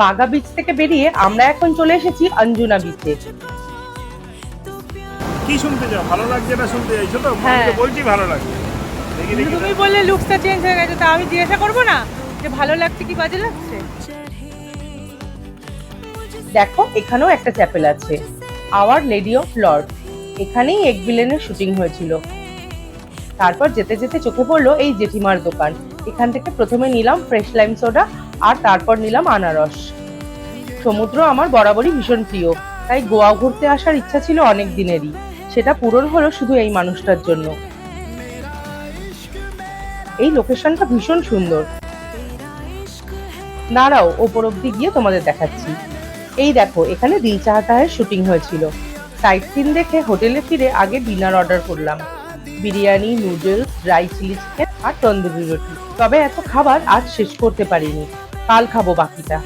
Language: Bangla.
বাগা বিচ থেকে বেরিয়ে আমরা এখন চলে এসেছি অঞ্জুনা বিচে কি শুনতে চাও? ভালো লাগছে না শুনতে চাইছো তো? হ্যাঁ। বলছি ভালো লাগছে। তুমি বললে লুকসটা চেঞ্জ হয়ে গেছে তা আমি জিজ্ঞাসা করব না? যে ভালো লাগছে কি বাজে লাগছে? দেখো এখানেও একটা চ্যাপেল আছে। আওয়ার লেডি অফ লর্ড এখানেই এক বিলেনের শুটিং হয়েছিল। তারপর যেতে যেতে চোখে পড়ল এই জেঠিমার দোকান। এখান থেকে প্রথমে নিলাম ফ্রেশ লাইম সোডা আর তারপর নিলাম আনারস। সমুদ্র আমার বরাবরই ভীষণ প্রিয়, তাই গোয়া ঘুরতে আসার ইচ্ছা ছিল অনেক দিনেরই। সেটা পূরণ হলো শুধু এই মানুষটার জন্য। এই লোকেশনটা ভীষণ সুন্দর। দাঁড়াও, ওপর অব্দি গিয়ে তোমাদের দেখাচ্ছি। এই দেখো, এখানে দিল চাহাতাহের শুটিং হয়েছিল। সাইট সিন দেখে হোটেলে ফিরে আগে ডিনার অর্ডার করলাম। Biryani, noodles dry chilli chicken আর তন্দুরি রুটি। তবে এত খাবার আজ শেষ করতে পারিনি। কাল খাব বাকিটা।